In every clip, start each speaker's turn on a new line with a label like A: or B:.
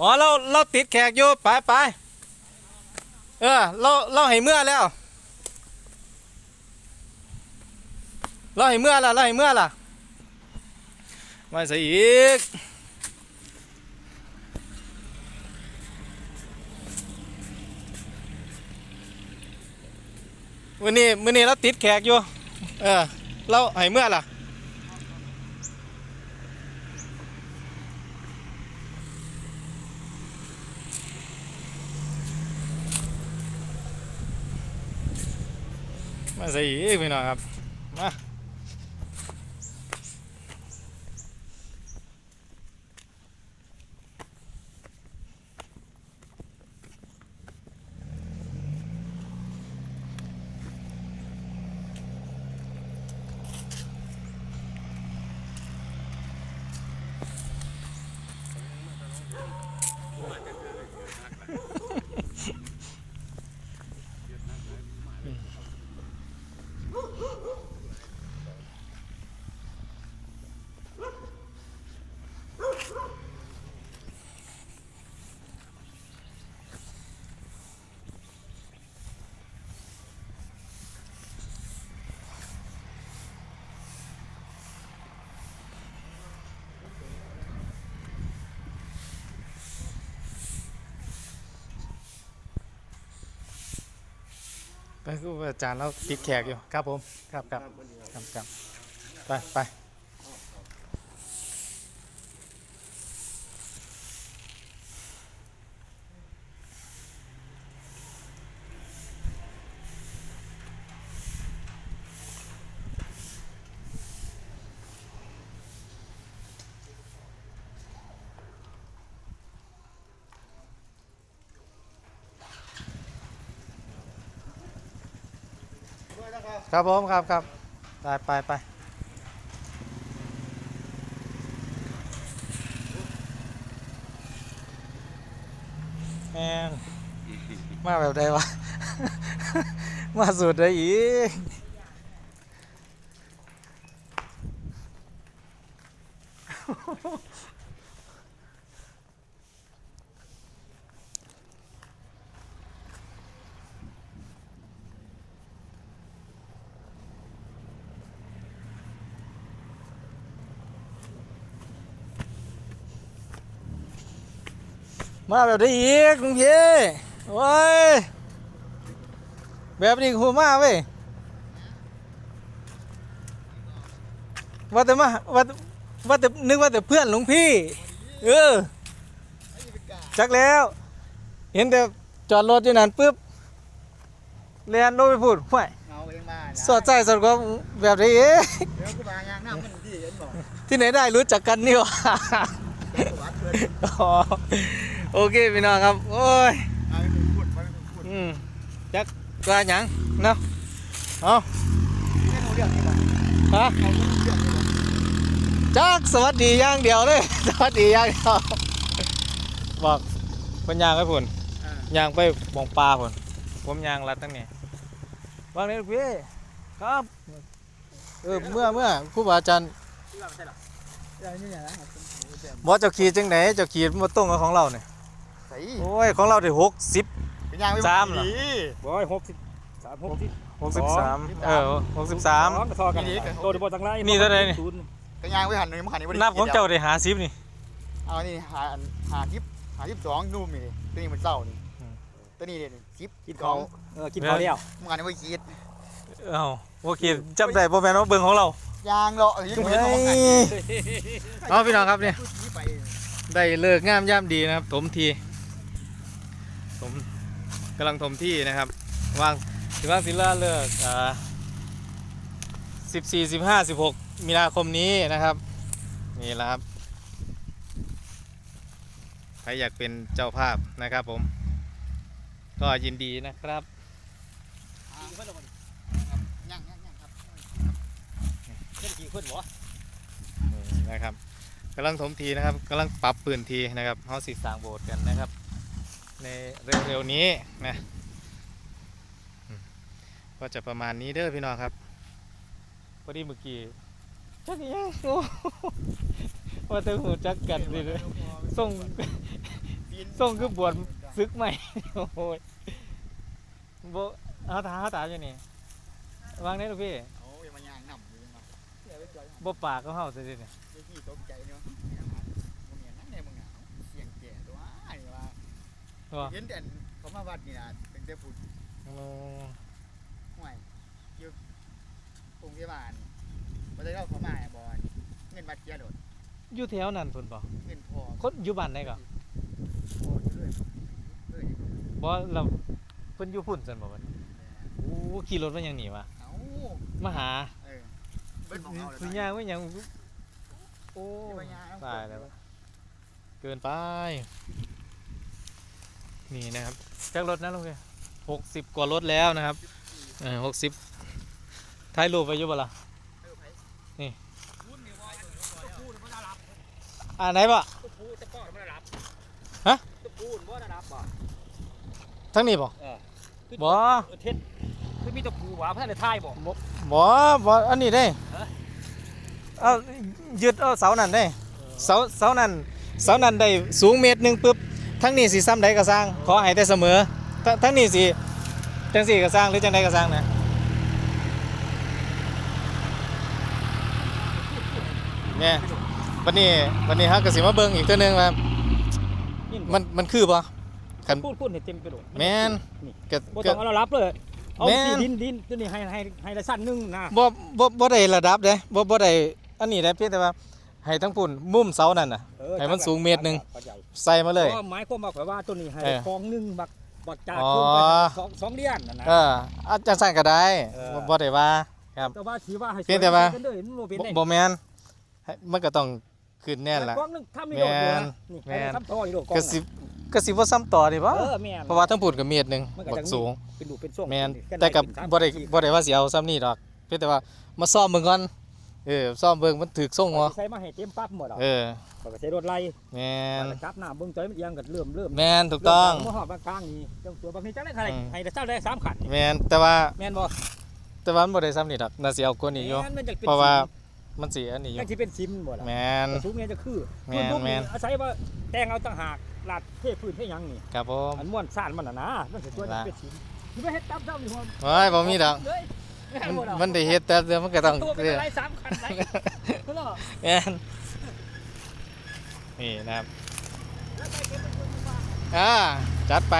A: อ๋อเราเราติดแขกอยู่ไปไปเออเราเราให้เมื่อแล้ว เราให้เมื่อละเราให้เมื่อละมาใส่อีกวันนี้มื้อนี้เราติดแขกอยู่ เออเราให้เมื่อล่ะ มาใส่อีกพี่น้องครับมา ออาจารย์เราติดแขกอยู่ครับผม ครับครับครับครับไปไป ครับผมครับครับไปไปไปแม่งมาแบบใดวะ มาสุดได้อีก มาแบบได้อีกลุงพี่โอ้ยแบบนี้หัวมาเว้ยว่าแต่มาว่าแต่ว่าแต่นึกว่าแต่เพื่อนหลวงพี่ เออจักแล้ว เห็นแต่จอดรถอยู่นั่นปุ๊บเรียนรถไปพูดห่วย
B: เอาเองมา
A: สอดใจสอดก็แบบนี้เอ๊ะ
B: เดี๋ยวกูมายางน้ำมันที่เห็นบอก
A: ที่ไหนได้รู้จักกันนี่หวะ
B: วัดเพื่อน
A: อ๋อ โอเคพี่น้องครับ โอ้ย
B: เอาไปพูดไปพูด
A: อืมจักว่าหยังเนาะเอา
B: แค่เขาเรื่องนี้บอก
A: ฮะ
B: เขาเรื่องนี้บอก
A: จักสวัสดีอย่างเดียวเลย สวัสดีอย่างเดียวบอกเป็นยางไปผล
B: อ่ายา
A: งไปบองปลาผลผมยางรัดตั้งนี้วางนี้ลูกพี่ครับเออเมื่อเมื่อครูบาอาจารย์
B: ที่ว่าไม่ใช่หรอเรื่องนี้อย่างนั้นครับ
A: บอเจ้าขีดจังไหนเจ้าขีดมาตรงกับของเราเนี่ย
B: ใส่
A: โอ้ยของเราได้หกสิบ
B: เป็นยางไม่
A: สามเหรอ
B: ดี
C: บอยหกสิบสามหกสิบ
A: หกสิบสามเออหกสิบสาม
C: กระทอกันโตดบอตั้งไร
A: นี่เท่าไหร่นี่
C: ศูย์
B: เป็นยางไม่หันเลยมันหันนี่บ่ได้
A: นับของเจ้าได้หาสิบนี่
B: เอานี่หาหายิบหายิบสองนู่นนี่ตัวนี้มันเศร้านี่
A: อืม
B: ตัวนี้เนี่ยยิบ
C: กินเขาเออกินเขาเดียว
B: มันหันนี่ไม่คิด
A: เอ้าโอเคจำได้บ่แม่นว่าเบิ่งของเรา
B: ยางเลาะอยู่ตรง
A: เฮ้
B: นี้มันหัน
A: ยเอาพี่น้องครับเนี่ย
B: ชี้ไป
A: ได้เลิกงามย่ำดีนะครับ ถมที ถมกำลังถมที่นะครับวางถือว่าศิลาเลิกอ่าสิบสี่สิบห้าสิบหกมีนาคมนี้นะครับนี่แหละครับใครอยากเป็นเจ้าภาพนะครับผม ก็ยินดีนะครับ
B: ย่างย่างย่างครับ
C: เล่นกี่คนวะ
A: นี่นะครับกำลังถมทีนะครับกำลังปรับปืนทีนะครับเขาสิสร้างโบสถ์กันนะครับ ในเร็วๆนี้นะอืมก็จะประมาณนี้เด้อพี่น้องครับพอดีเมื่อกี้จักอีหยังโอ้ว่าแต่หูจักกันดิเลยส่ง
B: ปี
A: ส่งคือบวชซึกใหม่โอ้ยบ่เอาตาเอาตาอยู่นี่วางได้ลูกพี่
B: โอ้ยมันยางนำอยู่มาเดี๋ยวไปจอย
A: บ่ปากก็เฮาซิเนี่ย
B: เดี๋ยวพี่ตกใจเนาะมึงอย่างนั้นเนี่ยมึงอะเสียงแก่ตัวไอ้ว่า
A: ว่า
B: เห็นแต่เขามาวัดนี่นะเป็นแต่ผู้
A: โอ้
B: ห่วยอยู่โรงพยาบาลบ่ได้เข้าเขามาบ่เงินมาเกียโดด
A: อยู่แถวนั้นพุ่นบ่
B: เงินพอ
A: คนอยู่บ้านได้ก็
B: พออยู่เลยเอ้ย
A: บ่เราเพิ่นอยู่พุ่นซั่นบ่บัดโอ้ขี่รถมาหยังหนีวะ
B: เอ้า
A: มาหา
B: เออเบิ้ลของเราเลย
A: คือย่างว่าหยังโอ้
B: ไปย่างเอ
A: ตายแล้วเกินไป นี่นะครับจากรถนะลุงพี่หกสิบกว่ารถแล้วนะครับเออหกสิบถ่ายรูปไปอยู่บ่ล่ะ
B: เออไป
A: อ่าไหนบ่
C: ตะปูตะปอดมันรับ
A: ฮะ
C: ตะปูนบ่ได้รับบ่
A: ทั้งนี้บ่
C: เออคือ
A: บ่
C: เออเท็ดคือมีตะปูหว่าเพื่อนในท้ายบ่
A: บ่บ่อันนี้ได้
C: ฮะ
A: เอายึดเอาเสานั่นได้เสาเสานั่นเสานั่นได้สูงเมตรหนึงปึ๊บ ทั้งนี้สิซ้ำใดก็สร้าง ขอให้แต่เสมอ ทั้งทั้งนี้สิจังสี่ก็สร้างหรือจังใดก็สร้างนะเนี่ยวันนี้วันนี้ฮะก็สิมาเบิ่งอีกเทื่อนึงว่ามันมันคือบ่คัน
C: พูดพูดให้เต็มไปโดด
A: แม่น
C: นี่
A: ก็
C: บ่
A: ก็
C: ต้องเอาเรารับเลยเอา
A: แม่น
C: สิดินดินตัวนี้ให้ให้ให้ละสั้นหนึงนะ
A: บ่บ่บ่ได้ระดับเด้บ่บ่ได้อันนี้ได้เพียงแต่ว่า ให้ทั้งปุ่นมุมเสานั่นน่ะ
C: เออ
A: ให้มันสูงเมตรหนึ่ง
C: เข้าใจ
A: ใส่มาเลย
C: ก็หมายความว่าข่อยว่าตัวนี้ให้
A: เออ
C: กองหนึงบักบักจาก
A: อ๋อ
C: ขึ้นไปสองสองเดือนนั่นนะ
A: เอออาจารย์สั่งก็ได้
C: เออ
A: บ่บ่ได้ว่า ครับ
C: แต่ว่าถือว่าให้
A: เพียงแต่ว่า
C: สยกันเด้อมันบ่เป็น
A: บ่
C: ได้
A: บ่แม่นให้มันก็ต้องขึ้นแน่นล่ะ
C: กองหนึงทำนี่โดดเลยนะนี่
A: แม่น
C: ทำต่อนี่โดดกอง
A: ก็
C: น่ะ
A: สิก็สิบ่ซ้ำต่อนี่บ่
C: เออแม่น
A: เพราะว่าทั้งปุ่นก็เมตรหนึง
C: มันก็
A: บั
C: จั
A: ก
C: ง
A: สูง
C: เป็นดูเป็นช่วง
A: แม่น
C: เป็น
A: แต่กับ
C: เป็น
A: บ่ได้
C: เป็น
A: บ่ได้ว่าสิเอาซ้ำนี่ดอก เพียงแต่ว่ามาซ่อมเบิ่งก่อน เออซ่อมเบิ่งมันถูกส่งบ่
C: ใช้มาให้เต็มปั๊บหมดอะ
A: เออ
C: ก็ใช้รถไล่
A: แม่น
C: แล้วจับหน้าเบิ่งใจมันเอียงก็เริ่มเริ่ม
A: แม่นถูกต้อง
C: เริ่มมาหอดบางกลางนี่เจ้าตัวบางทีจังได้เท่าไหร่
A: อืม
C: ให้ได้เจ้าได้สามขันนี่
A: แม่นแต่ว่า
C: แม่นบ่
A: แต่ว่ามันบ่ได้ซ้ำนี่ดอกน่าสิเอากว่านี้อยู่
C: แม่นมันจะเป็น
A: เพราะว่ามันสิอันนี้อ
C: จั
A: ยู่
C: งสิเป็นซิมบ่ล่ะ
A: แม่น
C: กระสูงเนี่ยจะคือ
A: แม่น
C: พื้
A: แม่น
C: อาศัยว่าแต่งเอาต่างหากลาดเทพื้นให้หยังนี่
A: ครับผม
C: อันม่วนซ่านมันน่ะนะมันสิตัวจะเป็นซิมนี่ไม่เฮ็ดตามเจ้านี่พ่อ
A: โอ้ยบ่มีดอก
C: เลยแม่นบ่ดอก
A: มันได้เฮ็ดแต่เดี๋ยวมันก็ต้อง
C: ตัวเป็น
A: เรื่อ
C: อะไรสามขันไหนก็ล่ะ
A: แม่นนี่นะครับ
C: แล้วไปเก็บเป็นคนที่บ้าน
A: อ่าจัดไป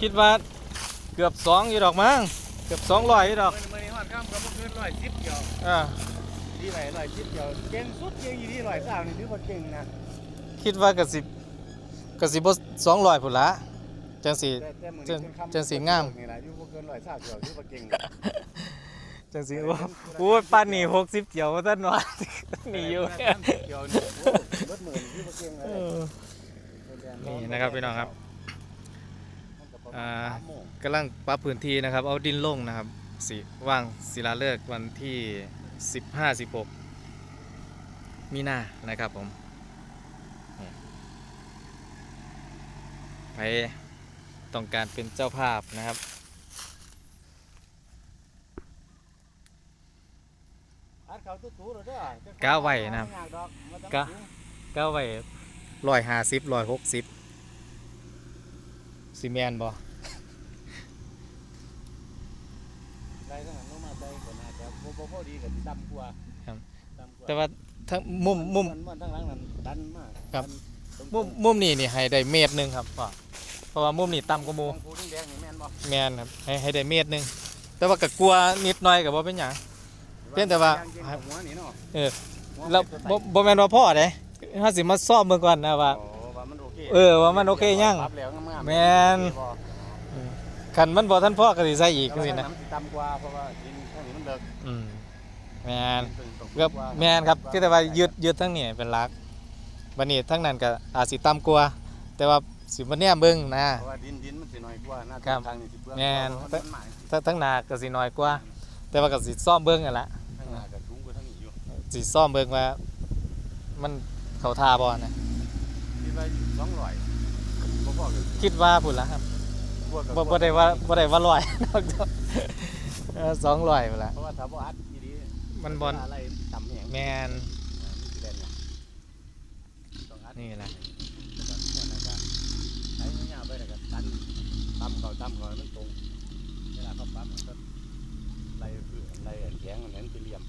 A: คิดว่าเกือบสองอยู่ดอกมั้งเกือบสองร้อยอยู่ดอก
B: มันนี่ฮอดข้ามกับเงินร้อยสิบเดียว
A: อ่า
B: ดีไหลร้อยสิบเดียวเก่งสุดเก่งอีดีร้อยสามนี่ถือว่าเก่งนะ
A: คิดว่ากสิบกสิบสองร้อยพุ่นละ จังสิ
B: แต่แต่มื้อ
A: จัง
B: นี้คำ
A: จังสิงาม
B: นี่ล่ะอยู่บ่เกินร้อยสามเดียวถือว่าเก่ง
A: จังสิโอ้โอ้ยปานนี่หกสิบเจียวท่านว่าหนีอยู่
B: เดียวนี่โอ้เบิดหมื่นถือว่าเก่งเล
A: เอยอนี่นะครับพี่น้องครับอ่ากำลังปรับพื้นที่นะครับ เอาดินลงนะครับสิว่างศิลาฤกษ์วันที่ 15 16 มีนานะครับผมนี่ไป ต้องการเป็นเจ้าภาพนะครับ
B: อัดเขาตู้ๆเลยเด้อ
A: ก้าวไว้นะครับ
B: ม่ยากดอกมันต้อง
A: ก้า
B: สูง
A: ก็ไว้ร้อยห้าสิบร้อยหกสิบซีเมนบ่
B: ได้ทั้งนั้นลงมาได้ก็น่าจะบ่บ่พอดีก็สิดำกว่าดำกว่า
A: แต่ว่าทั้งมุมมุม
B: นมันทั้งหลังนั้นดันมาก
A: ครับ
B: ดัน
A: มุมมุมนี้นี่ให้ได้เมตรหนึ่งครับพ่อเพ ราะว่ามุมนี้ต่ำกว่าห
B: ม
A: มู
B: องผู้แดงๆนี่แม่นบ่
A: แมนครับให้ให้ได้เมตรหนึ่งแต่ว่าก็กลัวนิดหน่อยกับว่าเป็นหยัง เพียงแต่ว่า
B: ย่เก่งกับหัวนี่เนาะ
A: เออ
B: หัว
A: แล้ว
B: เป็น
A: บ่บ่แม่นว่าพ่อเด้ถ้าสิมาซ่อมเบิ่งก่อนนะว่า
B: โอ้ว่ามันโอเค
A: เออว่ามันโอเคยัง
B: ปรับแล้วงามๆ
A: แม่น
B: บ่
A: คันมันบ่ทันพ่อก็สิใส่อีก
B: แต่
A: จัง
B: ว่า
A: ซี่
B: ทาง
A: นะ
B: น้ำสิต่ำกว่าเพราะว่าดินข้างนี้มันเลิก
A: อืมแมน
B: ต้อง
A: ก็
B: กว่า
A: แมนครับคือแต่ว่ายืดยืดทั้งนี้เป็นหลักบัดนี้ทั้งนั้นก็อาจสิต่ำกว่าแต่ว่า สิบ่แนมเบิ่งนะ
B: เพราะว่าดินดินมันสิน้อยกว่าหน้า
A: ครับ
B: ทางนี้สิเปลือง
A: แม่น
B: เพราะว่ามันหมาย
A: ทั้งทั้งหน้าก็สิน้อยกว่า แต่ว่าก็สิซ่อมเบิ่งนั่นล่ะ
B: ข้างหน้าก็สูงกว่าทางนี้อยู่
A: สิซ่อมเบิ่งว่า มันเข้าท่าบ่นะ
B: คิดว่าสองร้อยบ่พอกัน
A: คิดว่าพุ่นละครับ
B: บวกกับ
A: บ่บ่ได้ว่าบ่ได้ว่าร้อยนอกจากเออ200พุ่นละ
B: เพราะว่าถ้าบ่อัดดีๆ
A: มันบ่
B: อะไรต่ำแหง
A: แมน
B: มันสิแล่นเนี่ย
A: นี่แหละ
D: ใช้เงาไปแล้วก็ตัน ตำเขาตำเขาให้มันตรงเวลาเขาปั๊มมันก็ไล่คือไล่แข็งอันนั้นเป็นเหลี่ยม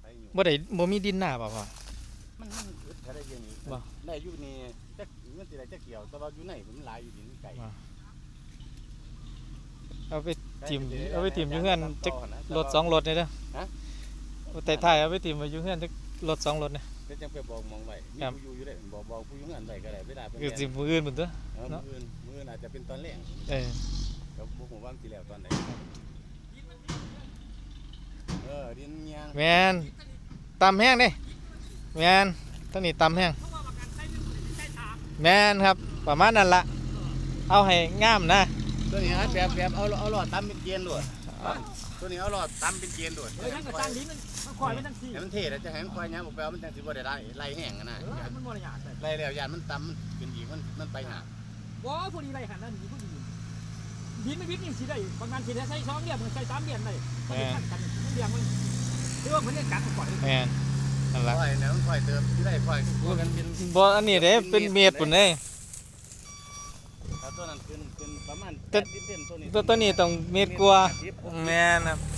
D: ไปอยู่
A: บ่ได้บ่มีดินหน้าป่ะพ่อ
D: มันมันอึดแค่ได้เดียวนี้
A: บ่
D: ได้อยู่นี่จักเงินสิได้จักเกี่ยว แต่ว่าอยู่ไหนมันหลายอยู่ดินไก่
A: เอาไปทิ่มเอาไปทิ่มอยู่เฮือนจักรถสองรถนี่เด้อ
D: ฮะ
A: เอาแต่ท้ายเอาไปติ่มไว้อยู่เฮือนจักรถสองรถนี่
D: ก็จังไปบอกมองไว้มี
A: ครับ
D: ผู้อยู่อยู่ได้บอกบอกผู้อยู่เงินไว้ก็ได้เวลาเพิ่น
A: คือ
D: แล่น
A: สิมื้ออื่นพุ่นตัว
D: เออ
A: เนาะ
D: มื้ออื่นมื้ออื่นอาจจะเป็นตอนแรก
A: เออ
D: ก็บ่ฮู้ว่ามันสิแล้วตอนไหนเออดินยาง
A: แม่นตำแห้งเด้แม่นตัวนี้ตำแห้งแม่นครับ ประมาณนั้นละเอาให้งามนะ
D: ตัวนี้ฮะแบบแบบเอาเอาหลอดตำเป็นเกณฑ์โลดตัวนี้เอาหลอดตำเป็นเกณฑ์โลด
C: เฮ้ยทั้งกระจังดินมัน มันคอยมันทั้งสี่
D: ให้มันเท่แล้วจะให้มันควายยางออกไปเอามันจังสิบ่ได้ไล่ไล่แห้งอะนะ
C: เออมันบ่ได้ยากเลย
D: ไล่แล้วยานมันตำมันเป็นอีกมันมันไปหา
C: บ่ผู้ดีไรหันนั่นนี่ผู้ดีดินไม่วิทย์นี่สิได้บางงานสิได้ใช้สองเดือนมันใช้สามเดือนได้มันสิขัดกันมันเลี้ยงมันคือว่ามันเลี้ยงกัดก่อน
A: แม่นนั่นละ
D: ควายแล้วมันควายเติมที่ได้ควายตัวกันเป็น
A: บ่อันนี้เด้เป็นเมตรพุ่นเด้
D: ถ้าตัวนั้นขึ้นขึ้นประมาณ
A: แต่
D: 80เซนตัวนี้
A: ตัวตัวนี้ต้องเมตรกว่า
D: 50
A: แม่นครับ
D: เ